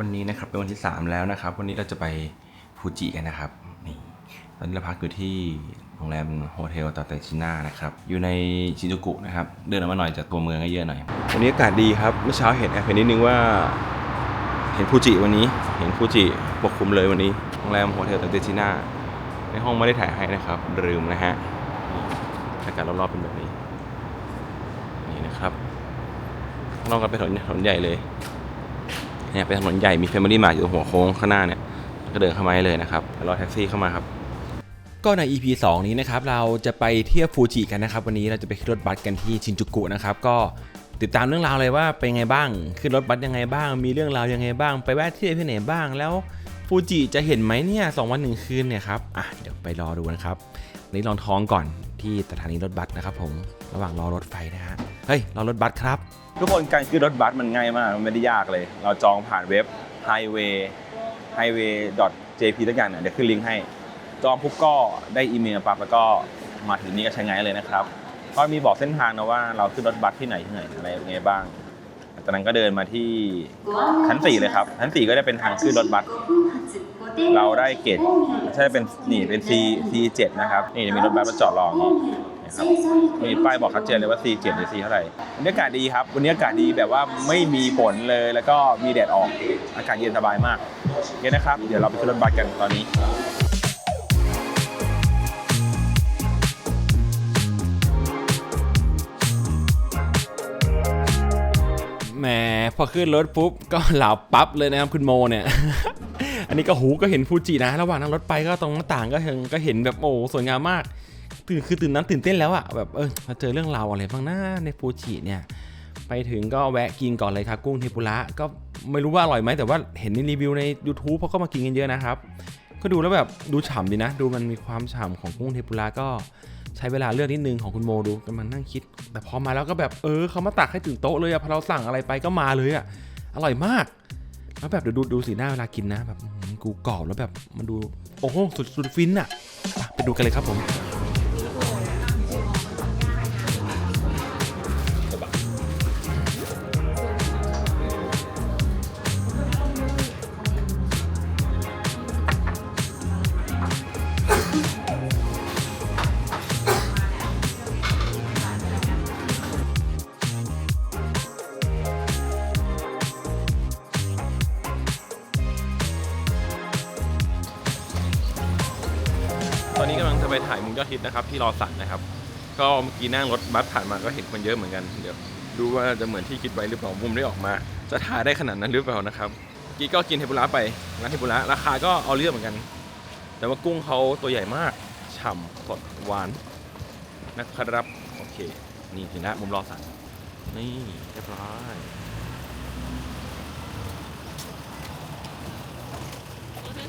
วันนี้นะครับเป็นวันที่ 3 แล้วนะครับ วันนี้เราจะไปฟูจิกันนะครับนี่ตอนนี้เราพักอยู่ที่โรงแรมโฮเทลตาเตชิน่านะครับ อยู่ในชินจูกุนะครับ เดินออกมาหน่อยจากตัวเมืองก็เยอะหน่อย วันนี้อากาศดีครับ เมื่อเช้าเห็นแอบเห็นนิดนึงว่า เห็นฟูจิวันนี้ เห็นฟูจิปกคลุมเลยวันนี้ โรงแรมโฮเทลตาเตชิน่า ในห้องไม่ได้ถ่ายให้นะครับลืมนะฮะ อากาศรอบๆเป็นแบบนี้ นี่นะครับนอกก็เป็นถนนถนนใหญ่เลย เนี่ยเป็นถนนใหญ่มีแฟมิลี่มาอยู่ตรงหัวโค้งข้างหน้าเนี่ยก็เดินเข้ามาได้เลยนะครับรอแท็กซี่เข้ามาครับก็ใน EP 2 นี้นะครับเราจะไปเที่ยวฟูจิกันนะครับ วันนี้เราจะไปขึ้นรถบัสกันที่ชินจูกุนะครับก็ติดตามเรื่องราวเลยว่าเป็นไงบ้าง ขึ้นรถบัสยังไงบ้าง มีเรื่องราวยังไงบ้าง ไปแวะที่ที่ไหนบ้างแล้วฟูจิจะเห็นไหมเนี่ยสองวันหนึ่งคืนเนี่ยครับอะเดี๋ยวไปรอดูนะครับนนี้ลองท้องก่อน ที่สถานีรถบัสนะครับผมระหว่างรอรถไฟนะฮะเฮ้ยรอรถบัสครับทุกคนการขึ้นรถบัสมันง่ายมากมันไม่ได้ยากเลย เราจองผ่านเว็บ highway highway.jp ทุกอย่างเนี่ยเดี๋ยวขึ้นลิงก์ให้ จองปุ๊บก็ได้อีเมลปั๊บแล้วก็มาถึงนี่ก็ใช้งานเลยนะครับก็มีบอกเส้นทางนะว่าเราขึ้นรถบัสที่ไหนที่ไหนอะไรยังไงบ้างจากนั้นก็เดินมาที่ชั้น4เลยครับชั้น4ก็ได้เป็นทางขึ้นรถบัส เราได้เกรดใช่เป็นนี่เป็น C C7 นะครับนี่มีรถบัสมาจอดรออย่างนี้นะครับมีป้ายบอกชัดเจนเลยว่า C7 หรือ C เท่าไหร่วันนี้อากาศดีครับ วันนี้อากาศดีแบบว่าไม่มีฝนเลยแล้วก็มีแดดออกอากาศเย็นสบายมากโอเคนะครับ เดี๋ยวเราไปขึ้นรถบัสกันตอนนี้แหมพอขึ้นรถปุ๊บก็หลับปั๊บเลยนะครับคุณโมเนี่ย นนี้ก็หูก็เห็นฟูจินะ ระหว่างนั่งรถไปก็ตรงหน้าต่างก็เห็นก็เห็นแบบโอ้สวยงามมากตื่นคือตื่นนั้นตื่นเต้นแล้วอะแบบเออมาเจอเรื่องราวอะไรบ้างนะในฟูจิเนี่ยไปถึงก็แวะกินก่อนเลยครับกุ้งเทปุระก็ไม่รู้ว่าอร่อยไหมแต่ว่าเห็นในรีวิวใน YouTube เขาก็มากินกันเยอะนะครับ ก็ดูแล้วแบบดูฉ่ำดีนะ ดูมันมีความฉ่ำของกุ้งเทปุระก็ใช้เวลาเลือกนิดนึงของคุณโมดูกำลังนั่งคิด แต่พอมาแล้วก็แบบเออเขามาตักให้ถึงโต๊ะเลยอะพอเราสั่งอะไรไปก็มาเลยอะอร่อยมาก แล้วแบบเดี๋ยวดูดูสีหน้าเวลากินนะแบบกูกรอบแล้วแบบมันดูโอ้โหสุดสุดฟินอะ่ะไปดูกันเลยครับผม ดนะครับ ที่รอสันนะครับ ก็เมื่อกี้นั่งรถบัสผ่านมาก็เห็นคนเยอะเหมือนกันเดี๋ยวดูว่าจะเหมือนที่คิดไว้หรือเปล่ามุมได้ออกมา จะถ่าได้ขนาดนั้นหรือเปล่านะครับกี้ก็กินเทปุระไปร้านเทปุระราคาก็เอาเรื่องเหมือนกัน แต่ว่ากุ้งเขาตัวใหญ่มากฉ่ำสดหวานนะครับโอเค นี่ถึงแล้วมุมรอสันนี่เรียบร้อยนี่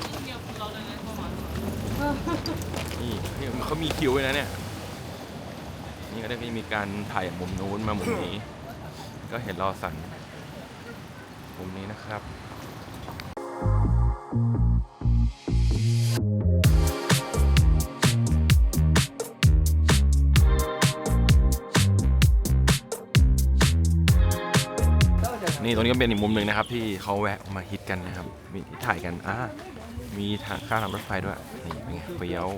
นี่ นี่เขามีคิวไว้นะเนี่ย นี่ก็ได้มีการถ่ายมุมนู้นมามุมนี้ ก็เห็นรอสันมุมนี้นะครับนี่ตรงนี้ก็เป็นอีกมุมหนึ่งนะครับ ที่เขาแวะมาฮิตกันนะครับมีถ่ายกันอ่า มีทางข้ามทางรถไฟด้วย นี่เป็นไงเฟี้ยว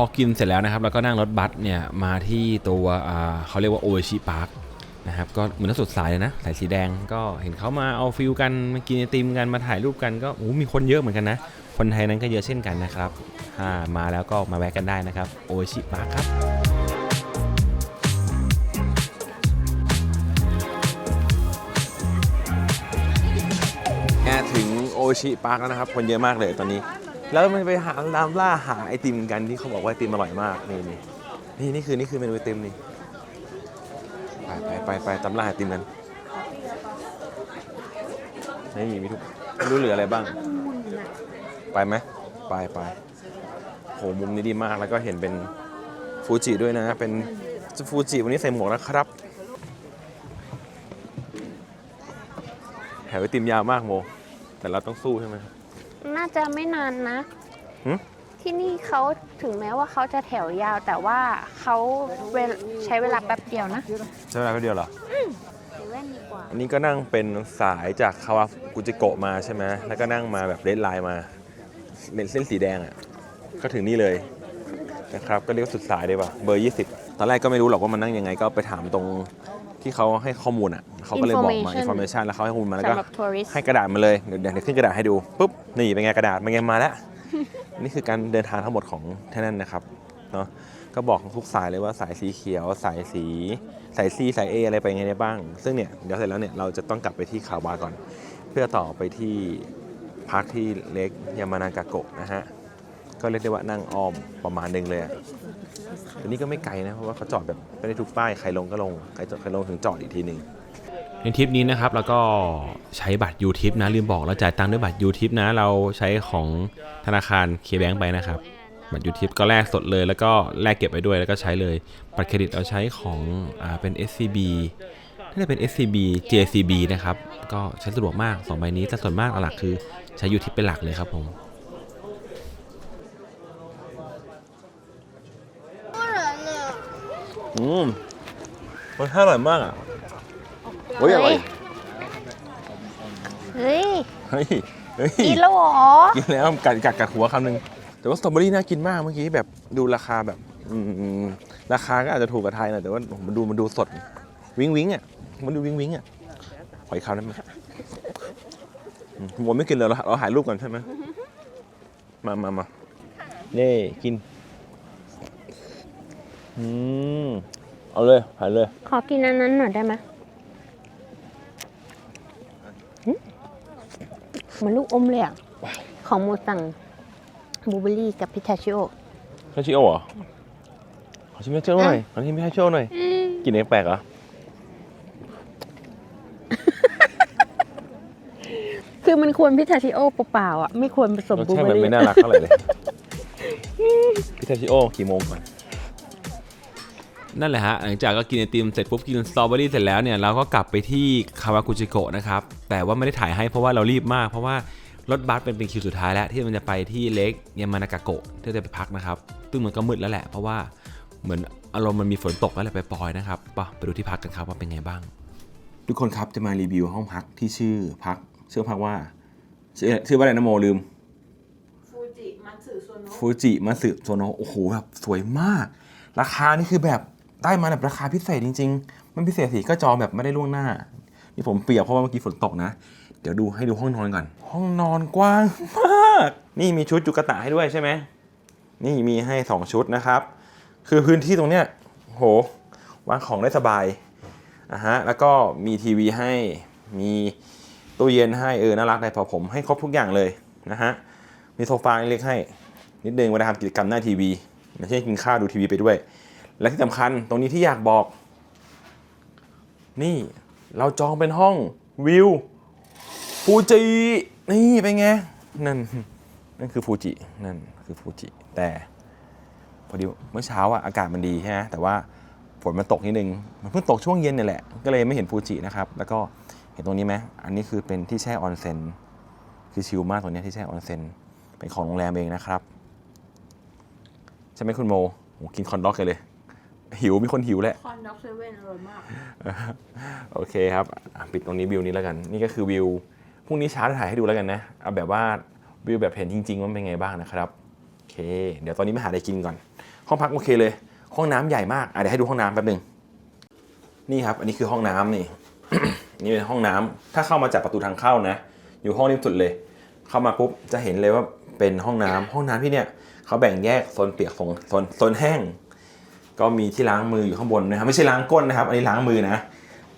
อกินเสร็จแล้วนะครับแล้วก็นั่งรถบัสเนี่ยมาที่ตัวเขาเรียกว่าโอชิพาร์คนะครับก็เหมือนนักสดสายเลยนะสายสีแดงก็เห็นเขามาเอาฟิลกันมากินไอติมกันมาถ่ายรูปกันก็โอ้มีคนเยอะเหมือนกันนะ คนไทยนั้นก็เยอะเช่นกันนะครับถ้ามาแล้วก็มาแวะกันได้นะครับโอชิพาร์คครับแอถึงโอชิพาร์คแล้วนะครับ คนเยอะมากเลยตอนนี้ แล้วมันไปหาตามล่าหาไอติมกันที่เขาบอกว่าไอติมอร่อยมากนี่นี่นี่นี่คือนี่คือเมนูไอติมนี่ไปไปไปไปตามล่าไอติมกันนี่มีทุกรู้เหลืออะไรบ้าง ไปไหมไปไปโหมุมนี้ดีมากแล้วก็เห็นเป็นฟูจิด้วยนะ เป็นฟูจิวันนี้ใส่หมวกนะครับแถวไอติมยาวมากโม แต่เราต้องสู้ใช่ไหมครับ น่าจะไม่นานนะหึ ที่นี่เขาถึงแม้ว่าเขาจะแถวยาว แต่ว่าเขาเวลใช้เวลาแป๊บเดียวนะใช้เวลาแค่เดียวเหรอเดี๋ยวเล่นดีกว่า อันนี้ก็นั่งเป็นสายจากคาวากุจิโกะมาใช่ไหม แล้วก็นั่งมาแบบเรดไลน์มาเป็นเส้นสีแดงอะ ก็ถึงนี่เลยนะครับ ก็เรียกว่าสุดสายได้ป่ะ เบอร์ 20 ตอนแรกก็ไม่รู้หรอกว่ามันนั่งยังไง ก็ไปถามตรง ที่เขาให้ข้อมูลอะเขาก็เลยบอกมา Information information แล้วเขาให้ข้อมูลมาแล้วก็ สำหรับทัวริสต์ให้กระดาษมาเลยเดี๋ยวเดี๋ยวขึ้นกระดาษให้ดูปุ๊บนี่เป็นไงกระดาษเป็นไงมาแล้ว นี่คือการเดินทางทั้งหมดของที่นั่นนะครับเนาะก็บอกทุกสายเลยว่าสายสีเขียว สายสีสาย C สาย A อะไรไปไงได้บ้าง ซึ่งเนี่ยเดี๋ยวเสร็จแล้วเนี่ยเราจะต้องกลับไปที่คาวาก่อน เพื่อต่อไปที่พักที่เล็กยามานากาโกะนะฮะก็เรียกได้ว่านั่งอ้อมประมาณหนึงเลยอะ แต่นี่ก็ไม่ไกลนะ เพราะว่าเขาจอดแบบไม่ได้ทุกป้าย ใครลงก็ลง ใครจอดใครลงถึงจอดอีกทีหนึ่งในทริปนี้นะครับแล้วก็ใช้บัตรยูทิปนะลืมบอกเราจ่ายตังค์ด้วยบัตรยูทิปนะ เราใช้ของธนาคารเคแบงไปนะครับ บัตรยูทิปก็แลกสดเลย แล้วก็แลกเก็บไปด้วยแล้วก็ใช้เลย บัตรเครดิตเราใช้ของอ่าเป็น SCB น่าจะเป็น SCB JCB นะครับ ก็ใช้สะดวกมากสองใบนี้แต่ส่วนมากหลักคือใช้ยูทิปเป็นหลักเลยครับผม อืมรสชาติอร่อยมากอะโอ้ยอร่อยเฮ้ยเฮ้ยเฮ้ยกินแล้วเหรอกินแล้วกัดกัดกัดหัวคำหนึ่งแต่ว่าสตรอเบอรี่น่ากินมากเมื่อกี้แบบดูราคาแบบอืมราคาก็อาจจะถูกกว่าไทยหน่อยแต่ว่ามันดูมันดูสด วิงวิงอะมันดูวิงวิงอะขออีกคำได้ไหมอืมผมไม่กินเลยเราเราถ่ายรูปก่อนใช่ไหมมามามาเน่กิน อืมเอาเลยถ่ายเลย ขอกินอันนั้นหน่อยได้ไหมหึเหมือนลูกอมเลยอะ ของโมสั่งบลูเบอร์รี่กับพิทาชิโอคาชิโอเหรอ ขอชิมคาชิโอหน่อย ขอชิมคาชิโอหน่อย กินเองแปลกเหรอ คือมันควรพิทาชิโอเปล่าๆอะ ไม่ควรผสมรสบลูชาติเบอมันร์ไม่รี่น่ารักเท่าไหร่เลย พิทาชิโอกี่โมงก่อน นั่นแหละฮะหลังจากก็กินไอติมเสร็จปุ๊บกินสตรอเบอรี่เสร็จแล้วเนี่ยเราก็กลับไปที่คาวากุจิโกะนะครับแต่ว่าไม่ได้ถ่ายให้เพราะว่าเรารีบมากเพราะว่ารถบัสเป็นเป็นคิวสุดท้ายแล้วที่มันจะไปที่เล็กยามานากาโกะที่จะไปพักนะครับซึ่งมันก็มืดแล้วแหละเพราะว่าเหมือนอารมณ์มันมีฝนตกแล้วแหละไปปลอยๆนะครับไปไปดูที่พักกันครับว่าเป็นไงบ้าง ทุกคนครับจะมารีวิวห้องพักที่ชื่อพักชื่อพักว่าชื่อชื่อว่าอะไรนะโมลืมฟูจิมัตสึโซโนะฟูจิมัตสึโซโนะโอ้โหแบบสวยมาก ราคานี่คือแบบ ได้มาแบบราคาพิเศษจริง ๆ มันพิเศษสิก็จองแบบไม่ได้ล่วงหน้า นี่ผมเปียกเพราะว่าเมื่อกี้ฝนตกนะ เดี๋ยวดูให้ดูห้องนอนก่อน ห้องนอนกว้างมาก นี่มีชุดจุกตะให้ด้วยใช่ไหม นี่มีให้สองชุดนะครับ คือพื้นที่ตรงเนี้ยโหวางของได้สบายอะฮะ แล้วก็มีทีวีให้ มีตู้เย็นให้เออ น่ารักในพอผมให้ครบทุกอย่างเลยนะฮะ มีโซฟาเล็กๆให้ นิดนึงเวลาทำกิจกรรมหน้าทีวีไม่ใช่กินข้าวดูทีวีไปด้วย และที่สำคัญตรงนี้ที่อยากบอก นี่เราจองเป็นห้องวิวฟูจินี่เป็นไง นั่น นั่นคือฟูจินั่นคือฟูจิแต่พอดีเมื่อเช้าอะอากาศมันดีใช่ไหมแต่ว่าฝนมันตกนิดนึง มันเพิ่งตกช่วงเย็นเนี่ยแหละ ก็เลยไม่เห็นฟูจินะครับ แล้วก็เห็นตรงนี้ไหมอันนี้คือเป็นที่แช่ออนเซ็น คือชิลมากตรงนี้ที่แช่ออนเซ็น เป็นของโรงแรมเองนะครับ ใช่ไหมคุณโมโหกินคอนด็อกกันเลย หิวมีคนหิวแหละคอนด็อกเซเว่นอร่อยมาก โอเคครับอะปิดตรงนี้วิวนี้แล้วกัน นี่ก็คือวิวพรุ่งนี้เช้าจะถ่ายให้ดูแล้วกันนะเอาแบบว่าวิวแบบเห็นจริงๆว่าเป็นไงบ้างนะครับโอเค เดี๋ยวตอนนี้มาหาอะไรกินก่อน ห้องพักโอเคเลย ห้องน้ำใหญ่มากอะเดี๋ยวให้ดูห้องน้ำแป๊บหนึงนี่ครับ อันนี้คือห้องน้ำนี่ นี่เป็นห้องน้ำถ้าเข้ามาจากประตูทางเข้านะ อยู่ห้องริมสุดเลย เข้ามาปุ๊บจะเห็นเลยว่าเป็นห้องน้ำห้องน้ำที่เนี่ยเขาแบ่งแยกโซนเปียกโซนโซนโซนแห้ง ก็มีที่ล้างมืออยู่ข้างบนนะครับไม่ใช่ล้างก้นนะครับ อันนี้ล้างมือนะ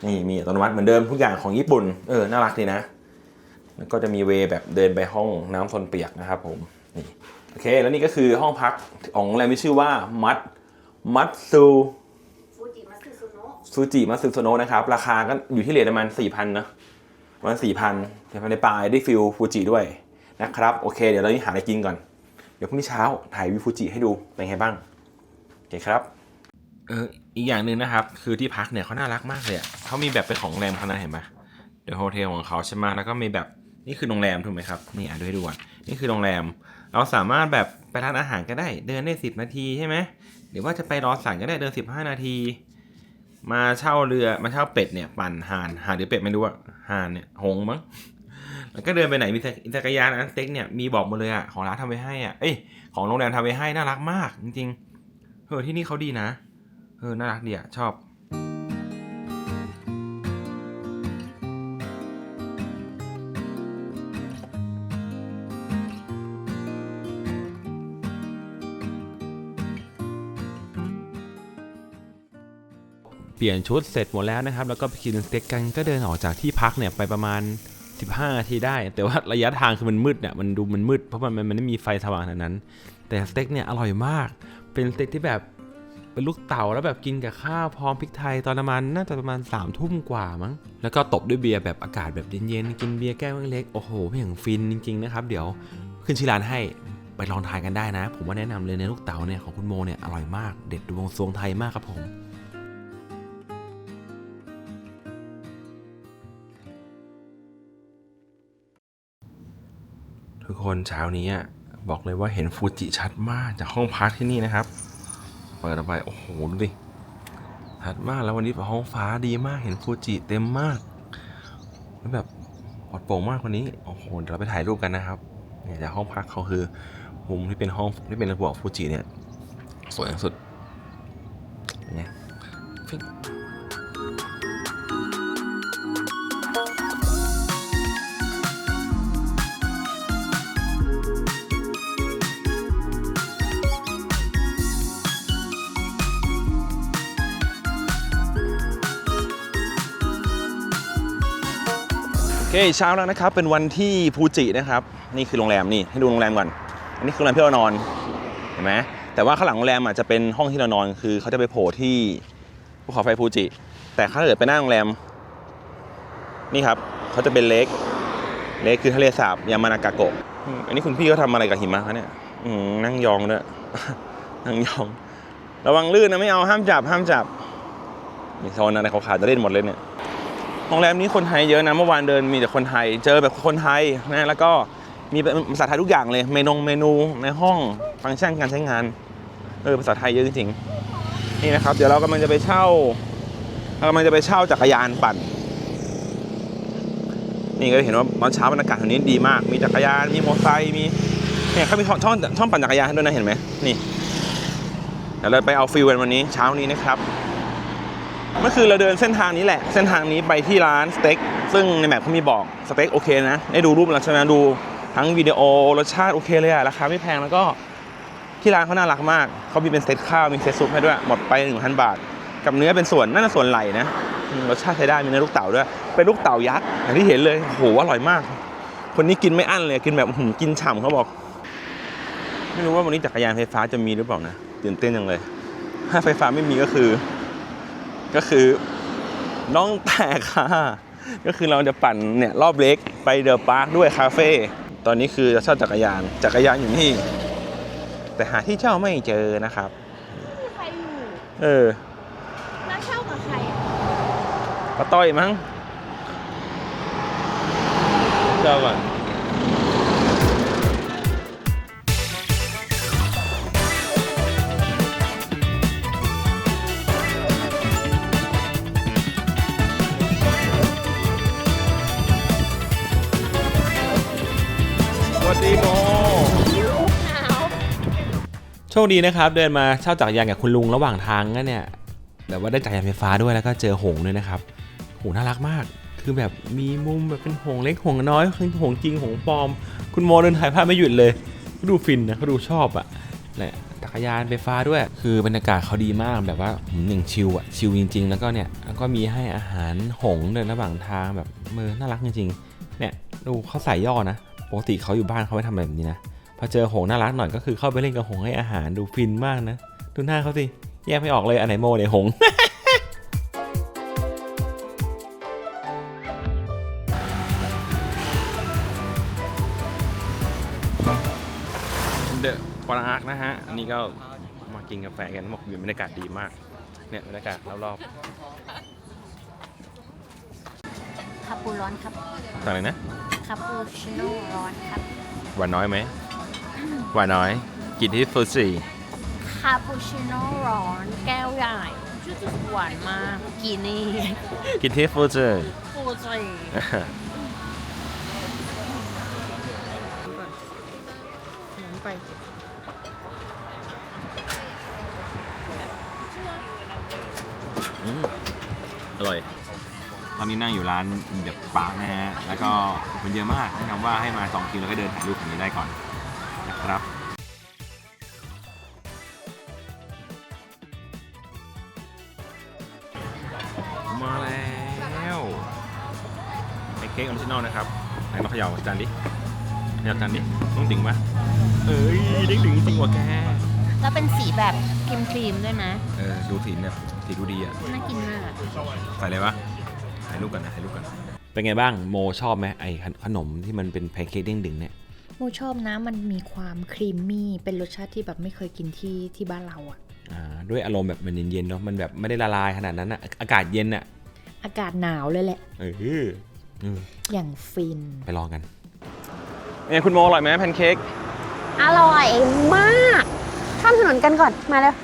นี่มีอัตโนมัติเหมือนเดิมทุกอย่างของญี่ปุ่นเออน่ารักดีนะแล้วก็จะมีเวแบบเดินไปห้องน้ำโซนเปียกนะครับผมนี่โอเค แล้วนี่ก็คือห้องพักของโรงแรมที่ชื่อว่ามัดมัตซูฟูจิมัตสึโซโนะซูจิมัตสึโซโนะนะครับ ราคาก็อยู่ที่เลทประมาณ4,000นะประมาณ4,000แต่ภายในปลายได้ฟิลฟูจิด้วยนะครับ โอเค เดี๋ยวเรานี้หาอะไรกินก่อน เดี๋ยวพรุ่งนี้เช้าถ่ายวิวฟูจิให้ดูเป็นไงบ้าง โอเคครับ เอออีกอย่างหนึ่งนะครับ คือที่พักเนี่ยเขาน่ารักมากเลยอะเขามีแบบเป็นของโรงแรมเขานะเห็นปะเดอะโฮเทลของเขาใช่ไหมแล้วก็มีแบบนี่คือโรงแรมถูกไหมครับนี่อะดูให้ดูก่อนนี่คือโรงแรม เราสามารถแบบไปร้านอาหารก็ได้ เดินได้สิบนาทีใช่ไหมหรือว่าจะไปรอสั่งก็ได้เดินสิบห้านาที มาเช่าเรือมาเช่าเป็ดเนี่ยปั่นห่านห่านหรือเป็ดไม่รู้อะห่านเนี่ยหงมั้งแล้วก็เดินไปไหนมีจักรยานอันสเต็กเนี่ยมีบอกหมาเลยอะของร้านทำไว้ให้อะเอ้ยของโรงแรมทำไว้ให้น่ารักมากจริงๆเออที่นี่เขาดีนะ เออ น่ารักดีอะชอบ เปลี่ยนชุดเสร็จหมดแล้วนะครับ แล้วก็ไปกินสเต็กกันก็เดินออกจากที่พักเนี่ยไปประมาณ 15 นาทีได้ แต่ว่าระยะทางคือมันมืดเนี่ยมันดูมันมืดเพราะมันมันมันไม่มีไฟสว่างขนาดนั้น แต่สเต็กเนี่ยอร่อยมาก เป็นสเต็กที่แบบ เป็นลูกเต่าแล้วแบบกินกับข้าวพร้อมพริกไทยตอนประมาณน่าจะประมาณ3ามทุ่มกว่ามั้ง แล้วก็ตบด้วยเบียร์แบบอากาศแบบเย็นๆ กินเบียร์แก้วเล็กๆโอ้โหอย่างฟินจริงๆนะครับ เดี๋ยวขึ้นชื่อร้านให้ไปลองทานกันได้นะ ผมว่าแนะนำเลยในลูกเต่าเนี่ยของคุณโมเนี่ยอร่อยมากเด็ดดวงซวงไทยมากครับผมทุกคนเช้านี้อะบอกเลยว่าเห็นฟูจิชัดมากจากห้องพักที่นี่นะครับ ปิดออกไป โอ้โห ดูดิถัดมากแล้ววันนี้ห้องฟ้าดีมากเห็นฟูจิเต็มมากแล้วแบบปลอดโปร่งมากวันนี้ โอ้โห เดี๋ยวเราไปถ่ายรูปกันนะครับ เนี่ยจากห้องพักเขาคือมุมที่เป็นห้องที่เป็นระบบฟูจิเนี่ย สวยที่สุดเนี่ยฟิ คเช้าแล้วนะครับ เป็นวันที่ฟูจินะครับ นี่คือโรงแรมนี่ให้ดูโรงแรมก่อน อันนี้คือโรงแรมที่เรานอน เห็นไหมแต่ว่าข้างหลังโรงแรมอะจะเป็นห้องที่เรานอนคือเขาจะไปโผล่ที่ภูเขาไฟฟูจิ แต่ถ้าเกิดไปหน้าโรงแรม นี่ครับเขาจะเป็นเลกเลกคือทะเลสาบยามานากาโกะ อันนี้คุณพี่เขาทำอะไรกับหิมะคะเนี่ยนั่งยองด้วยนั่งยอง ระวังลื่นนะไม่เอาห้ามจับห้ามจับมีโซนอะไรขาวๆจะเล่นหมดเลยเนี่ย โรงแรมนี้คนไทยเยอะนะเมื่อวานเดินมีแต่คนไทย เจอแบบคนไทยนะแล้วก็มีภาษาไทยทุกอย่างเลย เมนูเมนูในห้องฟังก์ชันการใช้งานเออภาษาไทยเยอะจริงๆนี่นะครับ เดี๋ยวเรากำลังจะไปเช่าเรากำลังจะไปเช่าจักรยานปั่น นี่ก็เห็นว่าตอนเช้าบรรยากาศแถวนี้ดีมาก มีจักรยานมีมอเตอร์ไซค์มีเนี่ยเขามีช่องช่องปั่นจักรยานให้ด้วยนะเห็นไหมนี่เดี๋ยวเราไปเอาฟิลกันวันนี้เช้านี้นะครับ เมื่อคืนเราเดินเส้นทางนี้แหละ เส้นทางนี้ไปที่ร้านสเต็กซึ่งในแมปเขามีบอกสเต็กโอเคนะได้ดูรูปแล้วใช่ไหมดูทั้งวิดีโอรสชาติโอเคเลยอะราคาไม่แพงแล้วก็ที่ร้านเขาน่ารักมากเขามีเป็นเซตข้าวมีเซตซุปให้ด้วยหมดไป1 0 0 0บาท กับเนื้อเป็นส่วนน่าจะส่วนไหลนะรสชาติใช้ได้มีเนื้อลูกเต่าด้วยเป็นลูกเต่ายักษ์อย่างที่เห็นเลยโหอร่อยมาก คนนี้กินไม่อั้นเลยกินแบบหือกินฉ่ำเขาบอก ไม่รู้ว่าวันนี้จักรยานไฟฟ้าจะมีหรือเปล่านะตื่นเต้นจังเลย ถ้าไฟฟ้าไม่มีก็คือ ก็คือน้องแตกค่ะ ก็คือเราจะปั่นเนี่ยรอบเล็กไปเดอะพาร์คด้วยคาเฟ่ตอนนี้คือจะเช่าจักรยานจักรยานอยู่นี่ แต่หาที่เช่าไม่เจอนะครับมีใครอยู่เออแล้วเช่ากับใครอะป้าต้อยมั้งเช่าก่อน คดีนะครับเดินมาเช่าจักรยานกับคุณลุงระหว่างทางก็เนี่ยแบบว่าได้จักรยานไฟฟ้าด้วยแล้วก็เจอหงด้วยนะครับโหน่ารักมาก คือแบบมีมุมแบบเป็นหงเล็กหงน้อยคือหงจริงหงปลอม คุณโมเดินถ่ายภาพไม่หยุดเลยเขาดูฟินนะเขาดูชอบอะแหละจักรยานไฟฟ้าด้วย คือบรรยากาศเขาดีมากแบบว่าหนึ่งชิลอะชิลจริง ๆ แล้วก็เนี่ยแล้วก็มีให้อาหารหงเดินระหว่างทางแบบมือน่ารักจริงๆเนี่ยดูเขาใส่ย่อนะปกติเขาอยู่บ้านเขาไม่ทำแบบนี้นะ พอเจอหงส์น่ารักหน่อยก็คือเข้าไปเล่นกับหงส์ให้อาหารดูฟินมากนะ ดูหน้าเขาสิ แยกไม่ออกเลยอันไหนโมเนี่ยหงส์เดอะปาร์คนะฮะ อันนี้ก็มากินกาแฟกันบอกอยู่บรรยากาศดีมาก เนี่ยบรรยากาศรอบคาปูร้อนครับๆต่างเลยนะคาปูชิโน่ร้อนครับ หวานน้อยไหม หวานน้อย กินที่ฟูจิคาปูชิโน่ร้อนแก้วใหญ่หวานมากกินนี่กินที่ฟูจิฟูจิไปอร่อย ตอนนี้นั่งอยู่ร้านเดบปาร์กนะฮะ แล้วก็คนเยอะมากแนะนำว่าให้มา2คิวแล้วก็เดินถ่ายรูปตรงนี้ได้ก่อน ลนะครับไหนมาเขย่าจานดิเขย่าจานดิต้องดิ่งปะเอ้ยดิ่งดิ่งจริงว่ะแกแล้วเป็นสีแบบครีมครีมๆด้วยนะ เออ ดูสีแบบสีดูดีอะ น่ากินมากใส่เลยปะถ่ายรูปกันนะถ่ายรูปกัน เป็นไงบ้างโมชอบไหมไอขนมที่มันเป็นแพนเค้กเด้งดึงเนี่ย โมชอบนะมันมีความครีมมี่เป็นรสชาติที่แบบไม่เคยกินที่ที่บ้านเราอะอ่าด้วยอารมณ์แบบมันเย็นๆเนาะมันแบบไม่ได้ละลายขนาดนั้นอะอากาศเย็นอะอากาศหนาวเลยแหละ เออเอออย่างฟิน ไปลองกันเนี่ยคุณโมอร่อยไหมแพนเค้กอร่อยมากข้ามถนนกันก่อนมาแล้ว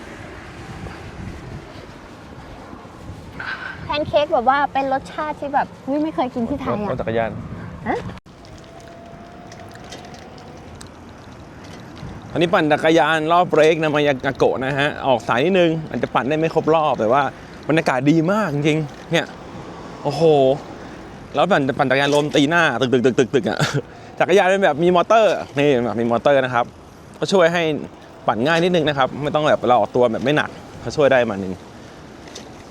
แพนเค้กแบบว่าเป็นรสชาติที่แบบอุ๊ยไม่เคยกินที่ไทยรถอะ จักรยานฮะ อันนี้ปั่นจักรยานรอบเบรกนะมายากาโกะนะฮะ ออกสายนิดนึงอาจจะปั่นได้ไม่ครบรอบแต่ว่าบรรยากาศดีมากจริงๆเนี่ย โอ้โห แล้วปั่นปั่นจักรยานลมตีหน้าตึกตึกตึกตึกตึกอะจักรยานเป็นแบบมีมอเตอร์นี่แบบมีมอเตอร์นะครับ ก็ช่วยให้ปั่นง่ายนิดนึงนะครับ ไม่ต้องแบบเราออกตัวแบบไม่หนักเขาช่วยได้มาหนึ่ง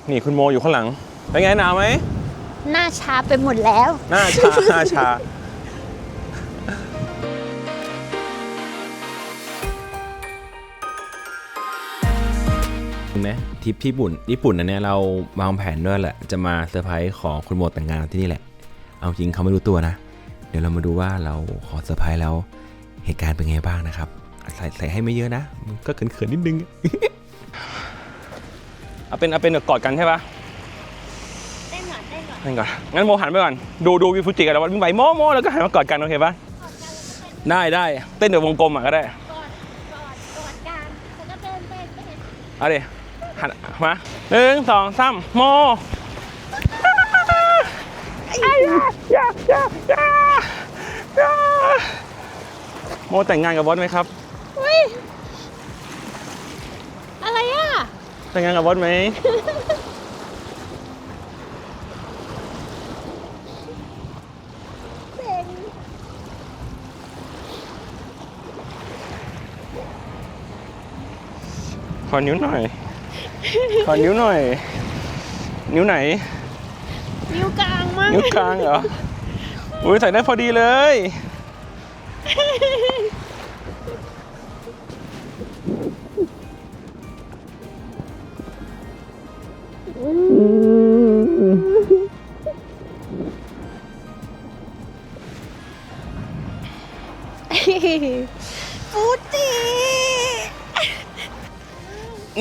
นี่คุณโมอยู่ข้างหลังเป็นไงหนาวไหมหน้าชาไปหมดแล้ว หน้าชาหน้าชาไหมทริปญี่ปุ่น ญี่ปุ่นอันเนี้ยเราวางแผนด้วยแหละ จะมาเซอร์ไพรส์ของคุณโมแต่งงานที่นี่แหละ เอาจริงเขาไม่รู้ตัวนะ เดี๋ยวเรามาดูว่าเราขอเซอร์ไพรส์แล้วเหตุการณ์เป็นไงบ้างนะครับ ใส่ใส่ให้ไม่เยอะนะ มันก็เขินๆนิดนึง เอาเป็นเอาเป็นแบบกอดกันใช่ปะเต้นก่อนเต้นก่อนนั่นก่อน งั้นโมหันไปก่อน ดูดูวิวฟูจิกันแล้ววิ่งไปโมโมแล้วก็หันมากอดกันโอเคปะได้ได้เต้นแบบวงกลมอะก็ได้กอดกอดกอดกันแล้วก็เต้นเต้นเต้นเอาดิหันมาหนึ่งสองสามโมยายายายายา โมแต่งงานกับบอสไหมครับ อุ้ย อะไรอะ แต่งงานกับบอสไหมเป็นขอนิ้วหน่อย ขอนิ้วหน่อย นิ้วไหน นิ้วกลาง มั้งนิ้วกลางเหรอ อุ้ยใส่ได้พอดีเลย ฟูจิ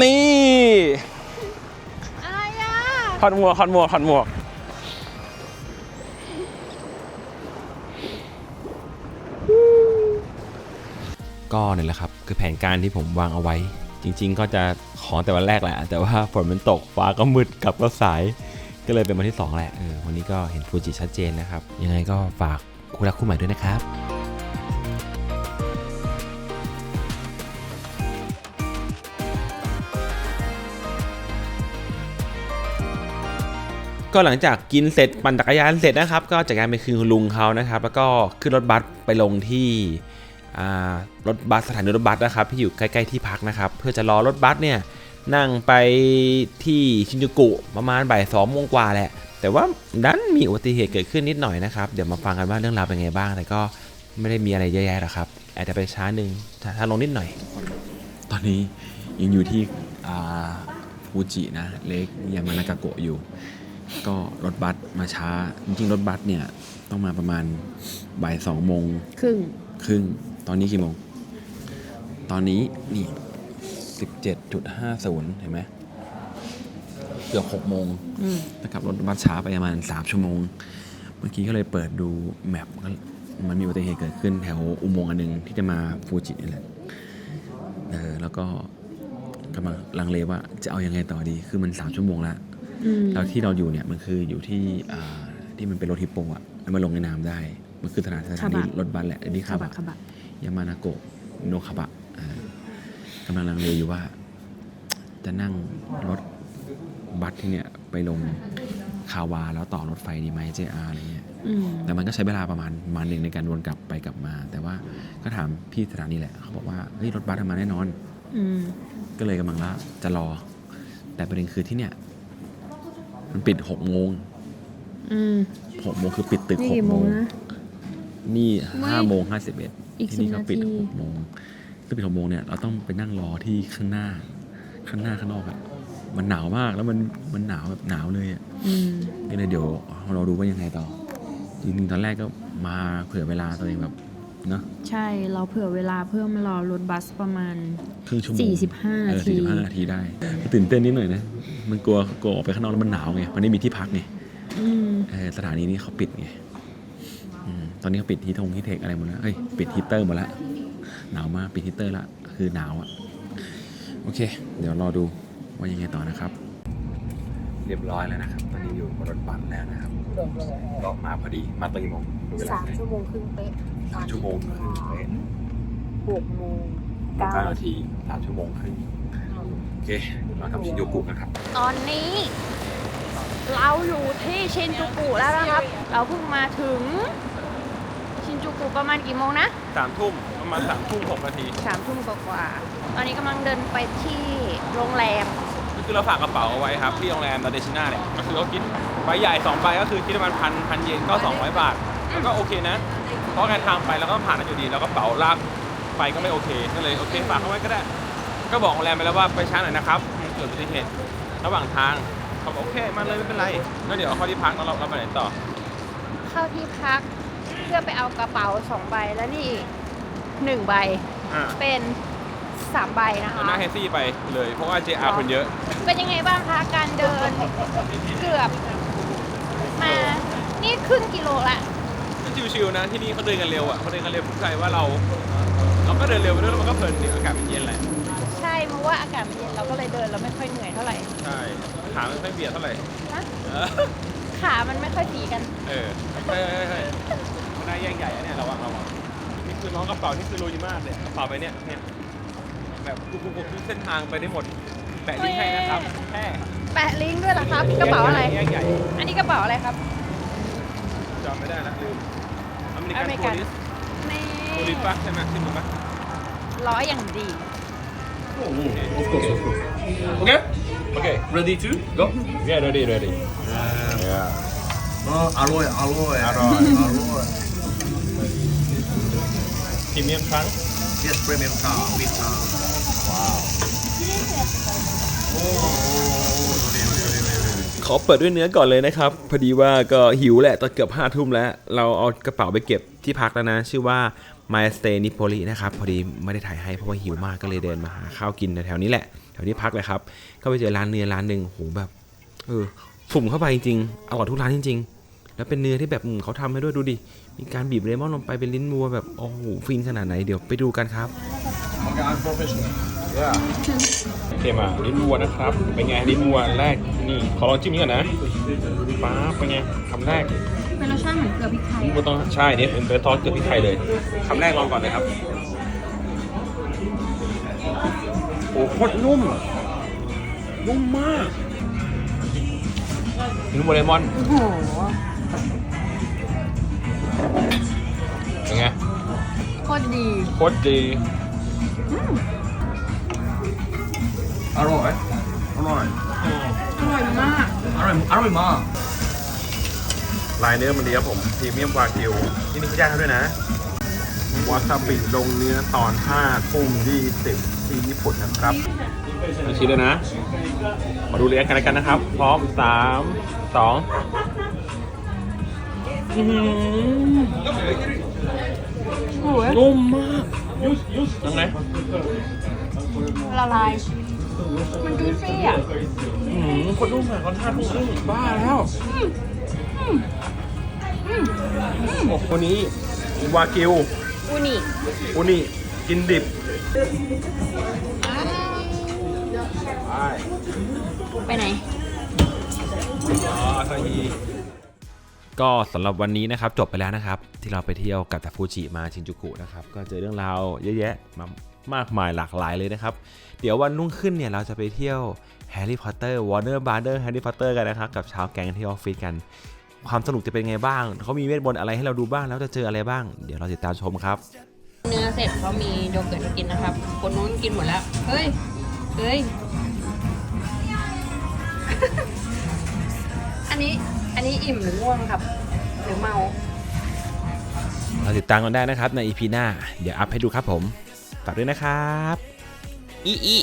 นี่ อะไรอะ ถอดหมวกถอดหมวกถอดหมวก ก็เนี่ยแหละครับ คือแผนการที่ผมวางเอาไว้ จริง ๆ ก็จะขอแต่วันแรกแหละ แต่ว่าฝนมันตกฟ้าก็มืดกลับก็สาย ก็เลยเป็นวันที่ 2 แหละเออวันนี้ก็เห็นฟูจิชัดเจนนะครับ ยังไงก็ฝากคู่รักคู่ใหม่ด้วยนะครับก็หลังจากกินเสร็จปั่นจักรยานเสร็จนะครับ ก็จักรยานไปคืนคุณลุงเขานะครับ แล้วก็ขึ้นรถบัสไปลงที่ รถบัสสถานีรถบัสนะครับที่อยู่ใกล้ๆที่พักนะครับเพื่อจะรอรถบัสเนี่ยนั่งไปที่ชินจูกุประมาณบ่ายสองโมงกว่าแหละแต่ว่าดันมีอุบัติเหตุเกิดขึ้นนิดหน่อยนะครับเดี๋ยวมาฟังกันว่าเรื่องราวเป็นไงบ้างแต่ก็ไม่ได้มีอะไรเยอะแยะหรอกครับอาจจะไปช้าหนึ่งช้าลงนิดหน่อย ตอนนี้ยังอยู่ที่ฟูจินะเล็กยามานากาโกะอยู่ ก็รถบัสมาช้าจริงๆรถบัสเนี่ยต้องมาประมาณบ่ายสองโมงครึ่งครึ่งต อนนี้กี่โมง ตอนนี้นี่สิบเจ็ดจุดห้าศูนย์เห็นไหมเกือบหกโมงอืมแต่ขับรถบัสช้าไปประมาณสามชั่วโมง เมื่อกี้ก็เลยเปิดดูแมปก็มันมีอุบัติเหตุเกิดขึ้นแถวอุโมงค์อันหนึ่งที่จะมาฟูจินี่แหละเออแล้วก็กำลังลังเลว่าจะเอายังไงต่อดี คือมันสามชั่วโมงแล้วอืมแล้วที่เราอยู่เนี่ยมันคืออยู่ที่อ่าที่มันเป็นรถฮิปโปอะแล้วมันลงในน้ำได้ มันคือสถานสถานีคาบะรถบัสแหละอันนี้คาขบับะกขบัก ยามานาโกะโนคาบะอ่ากำลังลังเลอยู่ว่า จะนั่งรถบัสที่เนี่ยไปลงคาวาแล้วต่อรถไฟดีไหม JR อะไรเงี้ยอืมแต่มันก็ใช้เวลาประมาณประมาณหนึ่งในการวนกลับไปกลับมา แต่ว่าก็ถามพี่สถานีแหละเขาบอกว่าเฮ้ยรถบัสมาแน่นอนอืมก็เลยกำลังละจะรอ แต่ประเด็นคือที่เนี่ย มันปิดหกโมงอืมหกโมงคือปิดตึกนี่หกกี่โมโมงงนะนี่ไม่ห้าโมงห้าสิบเอ็ด อีกที่นี่10ก็ปิดนาที หกโมงถ้าปิดหกโมงเนี่ยเราต้องไปนั่งรอที่ข้างหน้า ข้างหน้าข้างนอกอะมันหนาวมากแล้วมันมันหนาวแบบหนาวเลยอะอืม ก็เลยเดี๋ยวเราดูว่ายังไงต่อจริงๆตอนแรกก็มาเผื่อเวลาตัวเองแบบเนาะใช่ เราเผื่อเวลาเพื่อมารอรถบัสประมาณ ครึ่งชั่วโมง45เออนาที สี่สิบห้านาทีได้ตื่นเต้นนิดหน่อยนะมันกลัวกลัวออกไปข้างนอกแล้วมันหนาวไงมันไม่มีที่พักไงอืม เออสถานีนี้เขาปิดไงอืม ตอนนี้เขาปิดฮีทงฮีเทคอะไรหมดแล้วเอ้ยปิดฮีเตอร์หมดแล้วหนาวมากปิดฮีเตอร์ละคือหนาวอะโอเค เดี๋ยวรอดูว่ายังไงต่อนะครับ เรียบร้อยแล้วนะครับ ตอนนี้อยู่บนรถบัสแล้วนะครับก็มาพอดีมาตีโมงดูเวลาสามชั่วโมงครึ่งเป๊ะสามชั่วโมงครึ่งเป๊ะหกโมงเก้านาทีสามชั่วโมงครึ่งโอเคเราทำชินโยกุนะครับ ตอนนี้เราอยู่ที่ชินจูกุแล้วนะครับ เราเพิ่งมาถึงชิน จูกุประมาณกี่โมงนะสามทุ่มประมาณสามทุ่มหกนาทีสามทุ่มกว่าๆตอนนี้กำลังเดินไปที่โรงแรม ก็คือเราฝากกระเป๋าเอาไว้ครับ ที่โรงแรมดาเดชิน่าเนี่ยก็คือเขาคิดใบใหญ่2ใบก็คือคิดประมาณพันพันเยนก็200บาทแล้วก็โอเคนะ เพราะการทางไปแล้วก็ผ่านกันอยู่ดีแล้วก็กระเป๋าลากไปก็ไม่โอเค ก็เลยโอเคฝากเอาไว้ก็ได้ ก็บอกโรงแรมไปแล้วว่าไปช้าหน่อยนะครับมันเกิดอุบัติเหตุระหว่างทางเขาบอกโอเคมาเลยไม่เป็นไรแล้วเดี๋ยวเข้าที่พักแล้วเราเราไปไหนต่อ เข้าที่พักเพื่อไปเอากระเป๋าสองใบแล้วนี่หนึ่งใบอ่าเป็นสามใบนะเราคะนั่งแท็กซี่ไปเลยเพราะว่า JR คนเยอะ เป็นยังไงบ้างคะการเดินเกือบมา นี่ครึ่งกิโลละ ชิวๆนะที่นี่เขาเดินกันเร็วอะเขาเดินกันเร็วผมใจว่าเรา เราก็เดินเร็วไปด้วยแล้วมันก็เพลินเดี๋ยวอากาศมันเย็นแหละใช่เพราะว่าอากาศมันเย็นเราก็เลยเดินเราไม่ค่อยเหนื่อยเท่าไหร่ใช่ขาไม่ค่อยเบียดเท่าไหร่นะเออขามันไม่ค่อยสีกัน เออเฮ้ยเฮ้ยเฮ้ยมันน่าแย่งใหญ่อะเนี่ยระวังระวังนี่ คือน้องกระเป๋านี่คือลุยมากเลยกระเป๋าไปเนี่ยเนี่ยแบบกุกกุกกุกทุกเส้นทางไปได้หมดแปะลิงก์ให้นะครับแค่แปะลิงก์ด้วยเหรอครับกระเป๋าอะไร แยกใหญ่อันนี้กระเป๋าอะไรครับ จำไม่ได้แล้วลืมอเมริอกันเมริโพกัน ลิสนี่โพลิสปะใช่ไหมที่มึงปะร้อยอย่างดี Of course, of course. Okay? Okay. Ready to go? yeah ready ready Uh, alloy, alloy. Alloy. alloy. พรีเมียมครั้ง Yes, premium car with uh, wow. Oh, really, really, really. ขอเปิดด้วยเนื้อก่อนเลยนะครับ พอดีว่าก็หิวแหละตอนเกือบห้าทุ่มแล้ว เราเอากระเป๋าไปเก็บที่พักแล้วนะ ชื่อว่า My Stay Nipoli นะครับ พอดีไม่ได้ถ่ายให้เพราะว่าหิวมากก็เลยเดินมาหาข้าวกินแถวๆนี้แหละ แถวนี้พักเลยครับ ก็ไปเจอร้านเนื้อร้านหนึ่งโหแบบเออสุ่มเข้าไปจริงๆอร่อยทุกร้านจริง ๆ แล้วเป็นเนื้อที่แบบอืมเขาทำให้ด้วยดูดิ มีการบีบเลมอนลงไปเป็นลิ้นวัวแบบโอ้โหฟินขนาดไหนเดี๋ยวไปดูกันครับ Okay, I'm professional. โอเคมาลิ้นวัวนะครับเป็นไงลิ้นวัวแรกนี่ขอลองจิ้มนี้ก่อนนะป๊าบเป็นไงคำแรกเป็นรสชาติเหมือนเกลือพริกไทยไม่ต้องใช่เนี่ยเป็นเบสซอสเกลือพริกไทยเลยคำแรกลองก่อนเลยครับโอ้โคตรนุ่มนุ่มมากนุ่มโมเลมอนโอ้โห เป็นไงโคตรดี โคตรดี Alloy. Alloy. อร่อยมาก Alloy, alloy, ma. ลายเนื้อมันดีครับผมพรีเมียมวากิวที่นี่เขาย่างให้ด้วยนะ วาซาบิลงเนื้อตอน5ทุ่ม20ที่ญี่ปุ่นนะครับมาชิมเลยนะ มาดูเรียกกันแล้วกันนะครับ พร้อม 3 2 อื้อหือโอ้ยนุ่มมากยังไงละลาย มันจุยซี่อะอืมคนนุ่มอะคนทาดนุ่มบ้าแล้วโอ้คนนี้วากิวอูนี่อุนี่กินดิบไปไหนอาซาฮี ก็สำหรับวันนี้นะครับจบไปแล้วนะครับ ที่เราไปเที่ยวกับตาฟูจิมาชินจูกุนะครับก็เจอเรื่องราวเยอะแยะมามากมายหลากหลายเลยนะครับ เดี๋ยววันรุ่งขึ้นเนี่ยเราจะไปเที่ยวแฮร์รี่พอตเตอร์วอร์เนอร์บาร์เดอร์แฮร์รี่พอตเตอร์กันนะครับกับชาวแก๊งที่ออฟฟิศกัน ความสนุกจะเป็นไงบ้าง เขามีเวทมนต์อะไรให้เราดูบ้างแล้วจะเจออะไรบ้าง เดี๋ยวเราติดตามชมครับ เนื้อเสร็จเขามีโยเกิร์ตกินนะครับ คนนู้นกินหมดแล้วเฮ้ยเฮ้ยอันนี้ อันนี้อิ่มหรือง่วงครับ หรือเมาเราติดตามกันได้นะครับใน EP หน้า เดี๋ยวอัพให้ดูครับผมฝากด้วยนะครับอีอี